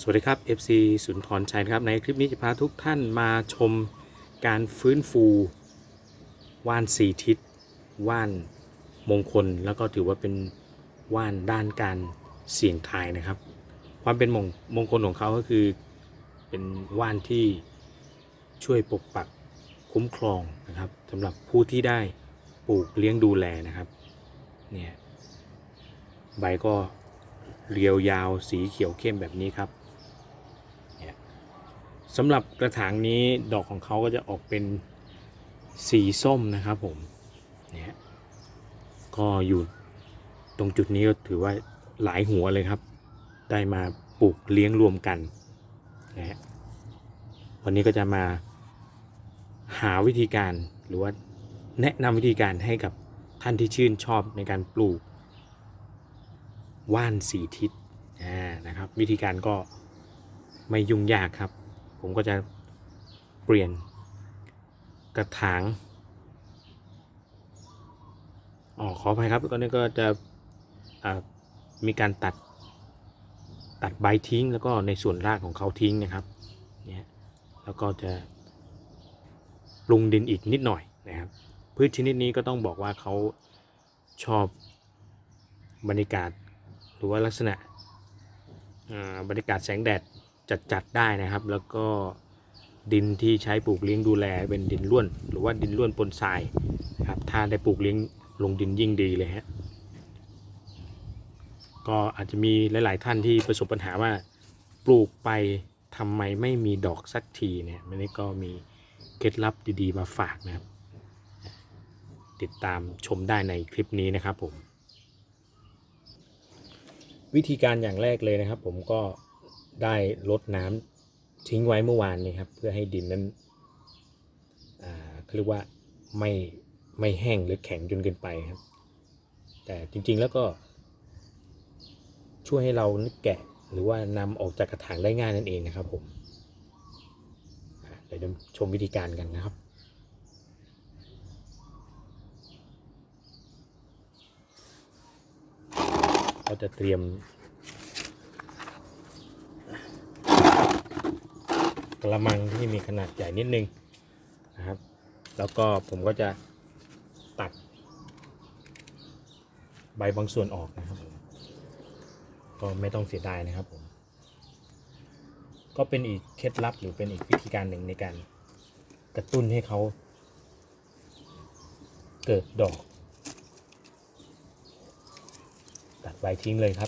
สวัสดีครับ FC สุนทรชัยครับ ในคลิปนี้จะพาทุกท่านมาชมการฟื้นฟูว่านสีทิศว่านมงคล แล้วก็ถือว่าเป็นว่านด้านการเสี่ยงทายนะครับ ความเป็นมงมงคลของเขาก็คือเป็นว่านที่ช่วยปกปักคุ้มครองนะครับสำหรับผู้ที่ได้ปลูกเลี้ยงดูแลนะครับเนี่ยใบก็เรียวยาวสีเขียวเข้มแบบนี้ครับ สำหรับกระถางนี้ดอกของเขาก็จะออกเป็นสีส้มนะครับผมเนี่ยก็อยู่ตรงจุดนี้ก็ถือว่าหลายหัวเลยครับ ได้มาปลูกเลี้ยงรวมกันนะฮะวันนี้ก็จะมาหาวิธีการหรือว่าแนะนำวิธีการให้กับท่านที่ชื่นชอบในการปลูก ว่านสีทิศนะครับ วิธีการก็ไม่ยุ่งยากครับ ผมก็จะเปลี่ยนกระถางอ๋อขออภัยครับก็นี่ก็จะมีการตัดตัดใบทิ้ง แล้วก็ในส่วนรากของเขาทิ้งนะครับเนี่ยแล้วก็จะปรุงดินอีกนิดหน่อยนะครับพืชชนิดนี้ก็ต้องบอกว่าเขาชอบบรรยากาศหรือว่าลักษณะบรรยากาศแสงแดด จัดจัดได้นะครับ แล้วก็ดินที่ใช้ปลูกเลี้ยงดูแลเป็นดินร่วน หรือว่าดินร่วนปนทรายครับถ้าได้ปลูกเลี้ยงลงดินยิ่งดีเลยฮะก็อาจจะมีหลาย ๆ ท่านที่ประสบปัญหาว่าปลูกไปทำไมไม่มีดอกสักทีเนี่ยมันนี้ก็มีเคล็ดลับดี ๆ มาฝากนะครับ ติดตามชมได้ในคลิปนี้นะครับผม วิธีการอย่างแรกเลยนะครับผมก็ ได้ลดน้ำทิ้งไว้เมื่อวานนี้ครับเพื่อให้ดินนั้นเขาเรียกว่าไม่ไม่แห้งหรือแข็งจนเกินไปครับ แต่จริงๆแล้วก็ ช่วยให้เราแกะหรือว่านำออกจากกระถางได้ง่ายนั่นเองนะครับผมเดี๋ยวชมวิธีการกันนะครับเราจะเตรียม กระมังที่มีขนาดใหญ่นิดนึงนะครับ แล้วก็ผมก็จะตัด ใบบางส่วนออกนะครับผมก็ไม่ต้องเสียดายนะครับผมก็เป็นอีกเคล็ดลับหรือเป็นอีกวิธีการหนึ่งในการกระตุ้นให้เขาเกิดดอก ตัดใบทิ้งเลยครับ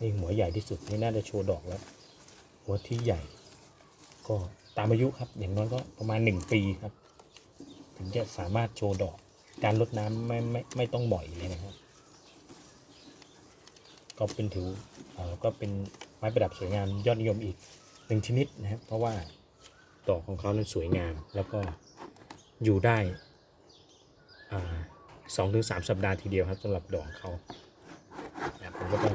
นี่หัวใหญ่ที่สุดนี่น่าจะโชว์ดอกแล้ว หัวที่ใหญ่ ก็ตามอายุครับ อย่างน้อยก็ประมาณหนึ่งปีครับ ถึงจะสามารถโชว์ดอก การลดน้ำไม่ไม่ไม่ต้องบ่อยเลยนะครับก็เป็นถืออก็เป็นไม้ประดับสวยงามยอดนิยมอีกหนึ่งชนิดนะครับ เพราะว่าดอกของเขานั้นสวยงาม แล้วก็อยู่ได้สองถึงสามสัปดาห์ทีเดียวครับสำหรับดอกของเขาผมก็ต้อง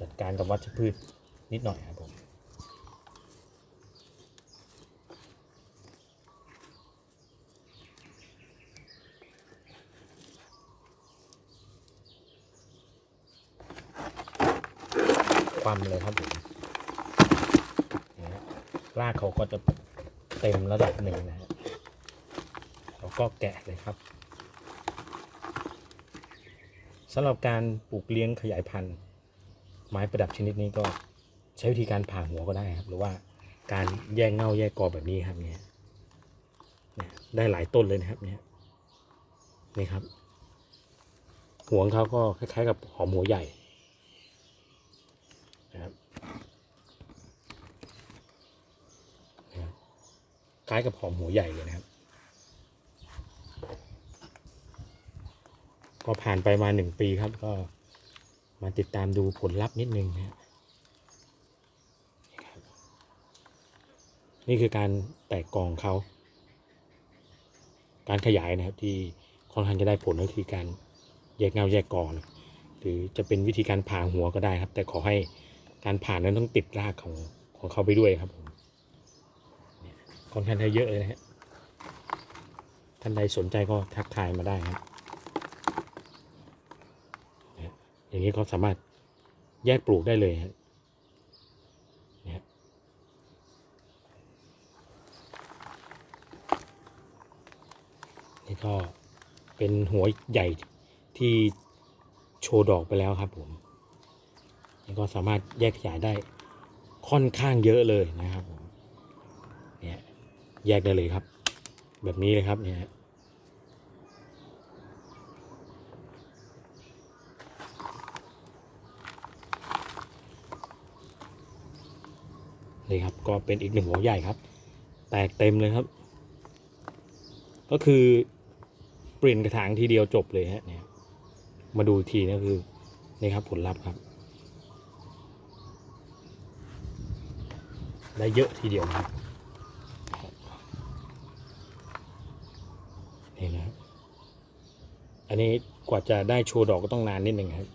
จัดการกับวัชพืชนิดหน่อยครับผมความเลยครับผมนะฮะรากเขาก็จะเต็มระดับหนึ่งนะฮะเราก็แกะเลยครับสำหรับการปลูกเลี้ยงขยายพันธุ์ ไม้ประดับชนิดนี้ก็ใช้วิธีการผ่าหัวก็ได้ครับ หรือว่าการแยกเง่าแยกกอแบบนี้ครับเนี่ยได้หลายต้นเลยนะครับเนี่ยนี่ครับ หัวของเขาก็คล้ายๆ กับหอมหัวใหญ่นะครับคล้ายกับหอมหัวใหญ่เลยนะครับ ก็ผ่านไปมาหนึ่งปีครับก็ มาติดตามดูผลลัพธ์นิดนึงนะนี่ครับนี่คือการแตกกองเขา การขยายนะครับที่ค่อนข้างจะได้ผลก็คือการแยกเงาแยกกองหรือจะเป็นวิธีการผ่าหัวก็ได้ครับ แต่ขอให้การผ่านั้นต้องติดรากของของเขาไปด้วยครับผมค่อนข้างจะเยอะเลยนะฮะท่านใดสนใจก็ทักทายมาได้ครับ อย่างนี้ก็สามารถแยกปลูกได้เลยฮะเนี่ยนี่ก็เป็นหัวใหญ่ที่โชว์ดอกไปแล้วครับผมนี่ก็สามารถแยกขยายได้ค่อนข้างเยอะเลยนะครับผมเนี่ยแยกได้เลยครับ แบบนี้เลยครับเนี่ย นี่ครับก็เป็นอีกหนึ่งหัวใหญ่ครับ แตกเต็มเลยครับ ก็คือเปลี่ยนกระถางทีเดียวจบเลยฮะเนี่ยมาดูอีกทีนะคือนี่ครับผลลัพธ์ครับ ได้เยอะทีเดียวครับนี่นะอันนี้กว่าจะได้โชว์ดอกก็ต้องนานนิดหนึ่งครับ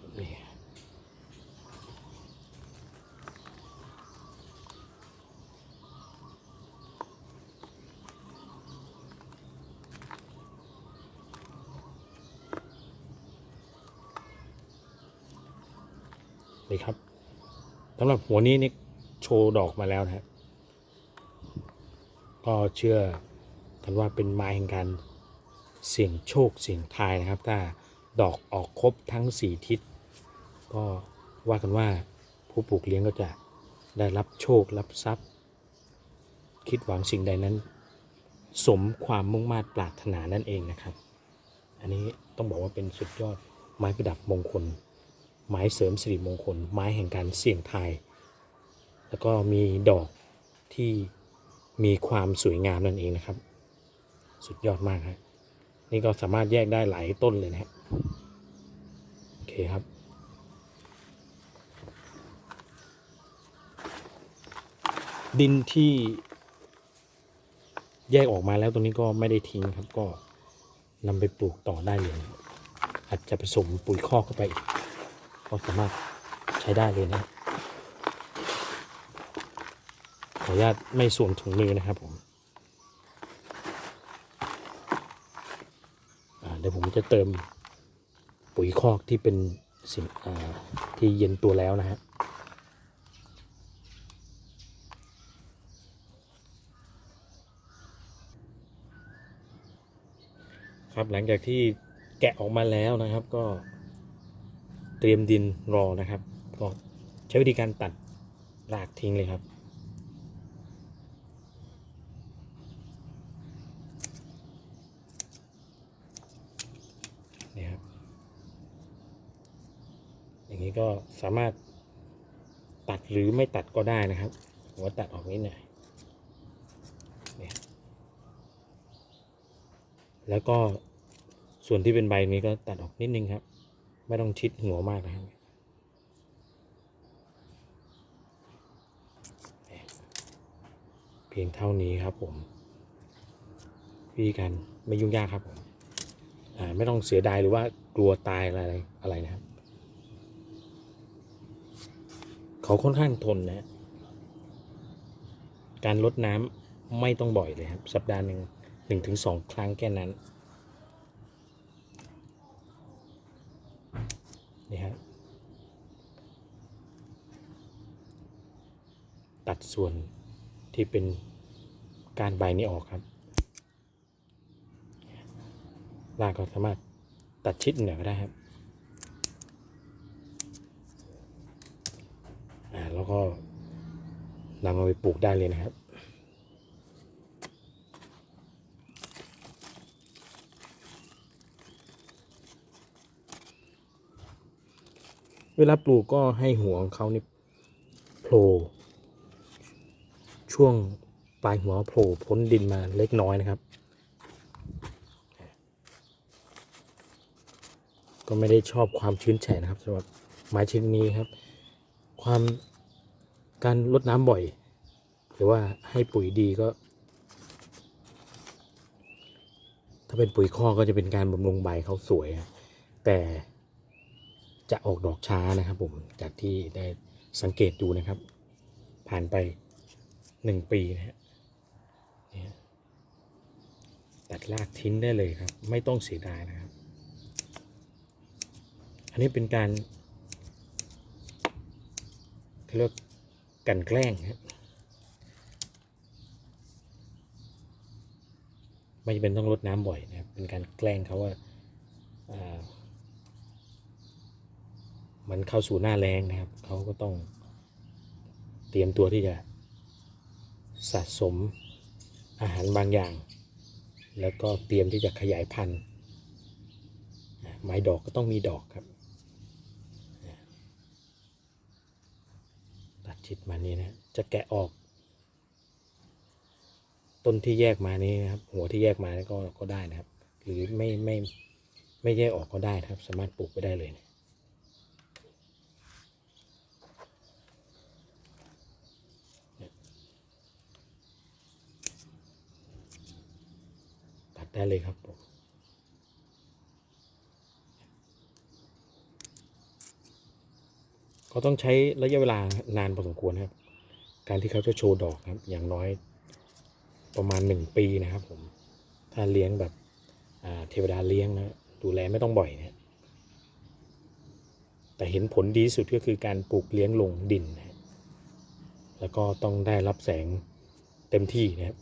นี่นี่ครับสำหรับหัวนี้นี่โชว์ดอกมาแล้วนะฮะก็เชื่อกันว่าเป็นไม้แห่งการเสี่ยงโชคเสี่ยงทายนะครับ ถ้าดอกออกครบทั้งสี่ทิศ ก็ว่ากันว่าผู้ปลูกเลี้ยงก็จะได้รับโชครับทรัพย์ คิดหวังสิ่งใดนั้น สมความมุ่งมา่ปรารถนานั่นเองนะครับ อันนี้ต้องบอกว่าเป็นสุดยอดไม้ประดับมงคล ไม้เสริมสิริมงคล ไม้แห่งการเสี่ยงทาย แล้วก็มีดอกที่มีความสวยงามนั่นเองนะครับ สุดยอดมากครับนี่ก็สามารถแยกได้หลายต้นเลยนะฮะโอเคครับดินที่แยกออกมาแล้วตรงนี้ก็ไม่ได้ทิ้งครับก็นำไปปลูกต่อได้เลย อาจจะผสมปุ๋ยคอกเข้าไปอีก ก็สามารถใช้ได้เลยนะ ขออนุญาตไม่สวมถุงมือนะครับผมเดี๋ยวผมจะเติมปุ๋ยคอกที่เป็นสิ่งที่เย็นตัวแล้วนะฮะครับหลังจากที่แกะออกมาแล้วนะครับก็ เตรียมดินรอนะครับ ก็ใช้วิธีการตัดรากทิ้งเลยครับ นี่ครับ อย่างนี้ก็สามารถตัดหรือไม่ตัดก็ได้นะครับผมว่าตัดออกนิดหน่อยเนี่ยแล้วก็ส่วนที่เป็นใบนี้ก็ตัดออกนิดนึงครับ ไม่ต้องชิดหัวมากนะครับเพียงเท่านี้ครับผมวิธีการไม่ยุ่งยากครับผมไม่ต้องเสียดายหรือว่ากลัวตายอะไรอะไรนะครับ เขาค่อนข้างทนนะการลดน้ำไม่ต้องบ่อยเลยครับ สัปดาห์หนึ่งหนึ่งถึงสองครั้งแค่นั้น นี่ฮะตัดส่วนที่เป็นการใบนี้ออกครับรากก็สามารถตัดชิดเหนือยก็ได้ครับอ่าแล้วก็นำเอาไปปลูกได้เลยนะครับ เวลาปลูกก็ให้หัวของเขานี่โผล่ช่วงปลายหัวโผล่พ้นดินมาเล็กน้อยนะครับ ก็ไม่ได้ชอบความชื้นแฉะนะครับสำหรับไม้ชนิดนี้ครับ ความการลดน้ำบ่อย หรือว่าให้ปุ๋ยดีก็ ถ้าเป็นปุ๋ยข้อก็จะเป็นการบำรุงใบเขาสวย แต่ จะออกดอกช้านะครับผมจากที่ได้สังเกตดูนะครับ ผ่านไปหนึ่งปีนะฮะตัดรากทิ้งได้เลยครับ ไม่ต้องเสียดายนะครับ อันนี้เป็นการเาเรียกกันแกล้งครับไม่จำเป็นต้องรดน้ำบ่อยนะครับ เป็นการแกล้งเขาว่า มันเข้าสู่หน้าแรงนะครับ เขาก็ต้องเตรียมตัวที่จะสะสมอาหารบางอย่าง แล้วก็เตรียมที่จะขยายพันธุ์ ไม้ดอกก็ต้องมีดอกครับ ตัดชิดมานี่นะ จะแกะออก ต้นที่แยกมานี้นะครับ หัวที่แยกมานี่ก็ก็ได้นะครับ หรือไม่ไม่ไม่แยกออกก็ได้นะครับ สามารถปลูกไปได้เลยนะ ได้เลยครับผมเขาต้องใช้ระยะเวลานานพอสมควรนะครับ การที่เขาจะโชว์ดอกครับ อย่างน้อยประมาณหนึ่งปีนะครับผม ถ้าเลี้ยงแบบเทวดาเลี้ยงนะดูแลไม่ต้องบ่อยนะแต่เห็นผลดีสุดก็คือการปลูกเลี้ยงลงดินนะแล้วก็ต้องได้รับแสงเต็มที่นะครับ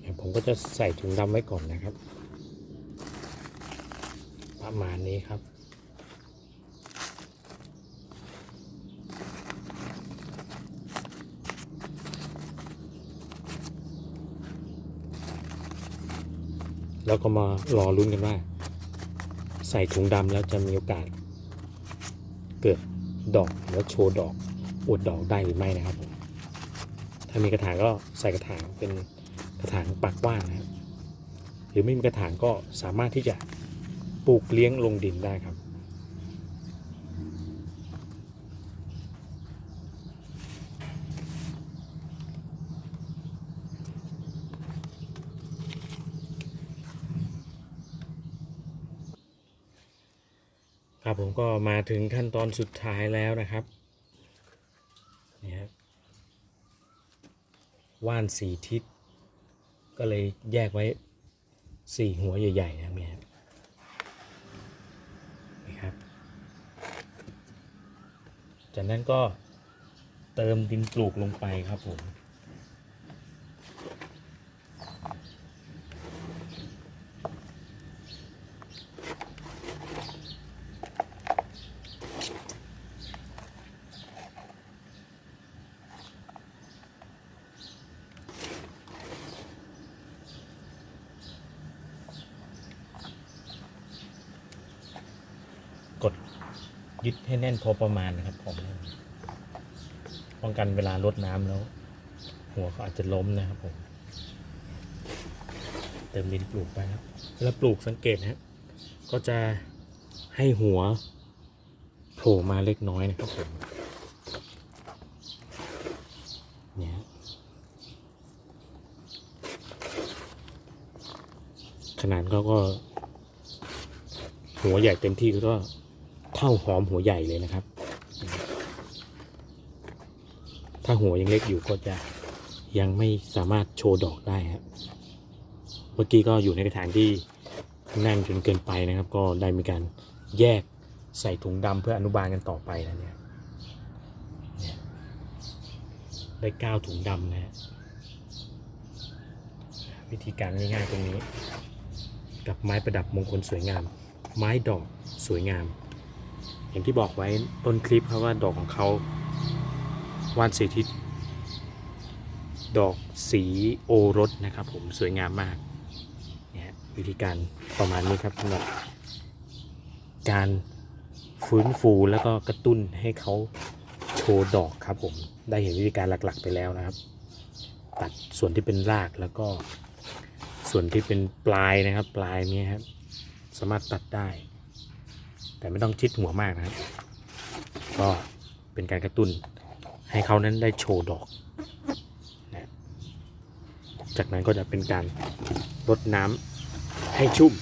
เดี๋ยวผมก็จะ ใส่ถุงดำไว้ก่อนนะครับ ประมาณนี้ครับ แล้วก็มารอลุ้นกันว่า ใส่ถุงดำแล้วจะมีโอกาส เกิดดอกแล้วโชว์ดอกอวดดอกได้หรือไม่นะครับผมถ้ามีกระถางก็ใส่กระถางเป็น ระถางปากกว้างนะครับหรือไม่มีกระถางก็สามารถที่จะปลูกเลี้ยงลงดินได้ครับครับผมก็มาถึงขั้นตอนสุดท้ายแล้วนะครับนี่ครับว่านสีทิศ ก็เลยแยกไว้สี่หัวใหญ่ๆนะครับเนี่ยนี่ครับ จากนั้นก็เติมดินปลูกลงไปครับผม กด ยึดให้แน่นพอประมาณนะครับผมป้องกันเวลารดน้ำแล้ว หัวเขาอาจจะล้มนะครับผมเติมดินปลูกไปครับ แล้วปลูกสังเกตนะก็จะให้หัวโผล่มาเล็กน้อยนะครับผมเนี่ยขนาดเขาก็ หัวใหญ่เต็มที่ก็ เท่าหอมหัวใหญ่เลยนะครับ ถ้าหัวยังเล็กอยู่ก็จะยังไม่สามารถโชว์ดอกได้ครับ เมื่อกี้ก็อยู่ในกระถางที่แน่นจนเกินไปนะครับ ก็ได้มีการแยกใส่ถุงดำเพื่ออนุบาลกันต่อไปแล้วเนี่ยเนี่ยได้ก้าถุงดำนะฮะวิธีการง่ายๆตรงนี้ กับไม้ประดับมงคลสวยงาม ไม้ดอกสวยงาม อย่างที่บอกไว้ต้นคลิปเขาว่าดอกของเขาวานสีทิศดอกสีโอรสนะครับผมสวยงามมากเนี่ยวิธีการประมาณนี้ครับสำหรับการฟื้นฟูแล้วก็กระตุ้นให้เขาโชว์ดอกครับผมได้เห็นวิธีการหลักๆไปแล้วนะครับ ตัดส่วนที่เป็นรากแล้วก็ส่วนที่เป็นปลายนะครับ ปลายนี้ครับสามารถตัดได้ แต่ไม่ต้องชิดหัวมากนะครับ ก็เป็นการกระตุ้นให้เขานั้นได้โชว์ดอกนะจากนั้นก็จะเป็นการรดน้ำให้ชุ่ม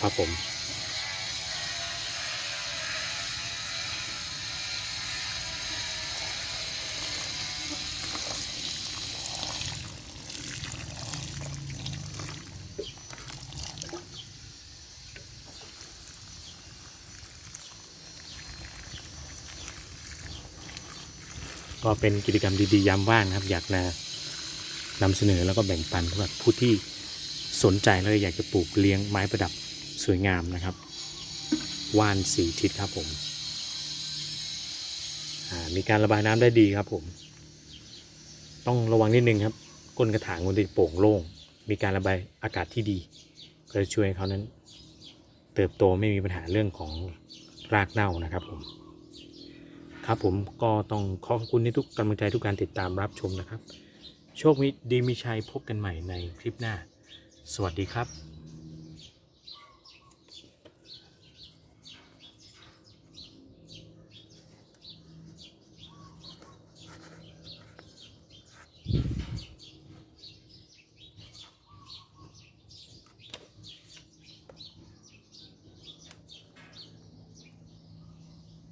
ครับผม ก็เป็นกิจกรรมดีๆยามว่างนะครับ อยากนะนำเสนอแล้วก็แบ่งปันสำหรับผู้ที่สนใจแล้วอยากจะปลูกเลี้ยงไม้ประดับสวยงามนะครับว่านสีทิศครับผมมีการระบายน้ำได้ดีครับผม ต้องระวังนิดนึงครับ ก้นกระถางมันจะโปร่งโล่ง มีการระบายอากาศที่ดี ก็จะช่วยให้เขานั้น เติบโตไม่มีปัญหาเรื่องของรากเน่านะครับผม ครับผมก็ต้องขอบคุณในทุกกำลังใจทุกการติดตามรับชมนะครับ โชคดีมีชัยพบกันใหม่ในคลิปหน้า สวัสดีครับ